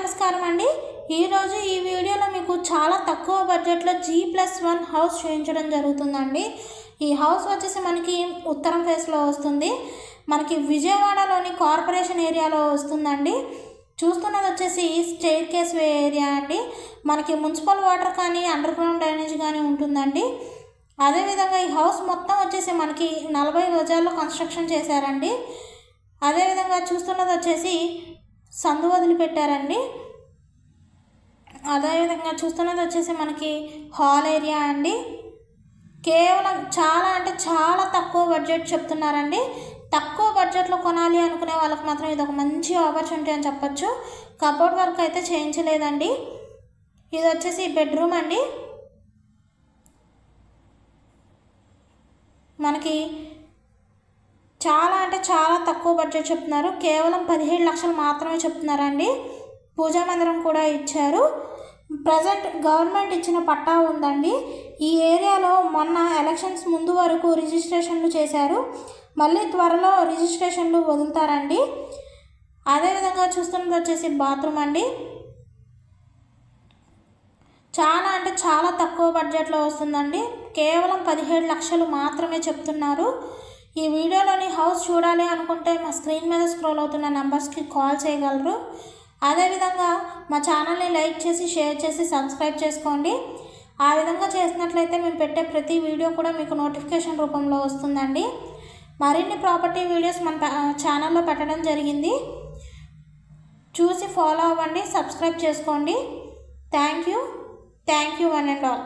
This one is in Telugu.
నమస్కారం అండి. ఈరోజు ఈ వీడియోలో మీకు చాలా తక్కువ బడ్జెట్లో జీ ప్లస్ వన్ హౌస్ చూపించడం జరుగుతుందండి. ఈ హౌస్ వచ్చేసి మనకి ఉత్తరం ఫేస్లో వస్తుంది. మనకి విజయవాడలోని కార్పొరేషన్ ఏరియాలో వస్తుందండి. చూస్తున్నది వచ్చేసి స్టేర్ కేస్ ఏరియా అండి. మనకి మున్సిపల్ వాటర్ కానీ అండర్ గ్రౌండ్ డ్రైనేజ్ కానీ ఉంటుందండి. అదేవిధంగా ఈ హౌస్ మొత్తం వచ్చేసి మనకి నలభై గజాల్లో కన్స్ట్రక్షన్ చేశారండి. అదేవిధంగా చూస్తున్నది వచ్చేసి సందు వదిలిపెట్టారండి. అదేవిధంగా చూస్తున్నది వచ్చేసి మనకి హాల్ ఏరియా అండి. కేవలం చాలా అంటే చాలా తక్కువ బడ్జెట్ చెప్తున్నారండి. తక్కువ బడ్జెట్లో కొనాలి అనుకునే వాళ్ళకి మాత్రం ఇది ఒక మంచి ఆపర్చునిటీ అని చెప్పొచ్చు. కబోర్డ్ వర్క్ అయితే చేయించలేదండి. ఇది వచ్చేసి బెడ్రూమ్ అండి. మనకి చాలా అంటే చాలా తక్కువ బడ్జెట్ చెప్తున్నారు. కేవలం పదిహేడు లక్షలు మాత్రమే చెప్తున్నారండి. పూజా మందిరం కూడా ఇచ్చారు. ప్రజెంట్ గవర్నమెంట్ ఇచ్చిన పట్టా ఉందండి. ఈ ఏరియాలో మొన్న ఎలక్షన్స్ ముందు వరకు రిజిస్ట్రేషన్లు చేశారు. మళ్ళీ త్వరలో రిజిస్ట్రేషన్లు వదులుతారండి. అదేవిధంగా చూస్తున్నది వచ్చేసి బాత్రూమ్ అండి. చాలా అంటే చాలా తక్కువ బడ్జెట్లో వస్తుందండి. కేవలం పదిహేడు లక్షలు మాత్రమే చెప్తున్నారు. ఈ వీడియోలోని హౌస్ చూడాలి అనుకుంటే మా స్క్రీన్ మీద స్క్రోల్ అవుతున్న నెంబర్స్కి కాల్ చేయగలరు. అదేవిధంగా మా ఛానల్ని లైక్ చేసి షేర్ చేసి సబ్స్క్రైబ్ చేసుకోండి. ఆ విధంగా చేసినట్లయితే మేము పెట్టే ప్రతి వీడియో కూడా మీకు నోటిఫికేషన్ రూపంలో వస్తుందండి. మరిన్ని ప్రాపర్టీ వీడియోస్ మన ఛానల్లో పెట్టడం జరిగింది. చూసి ఫాలో అవ్వండి సబ్స్క్రైబ్ చేసుకోండి. Thank you. Thank you one and all.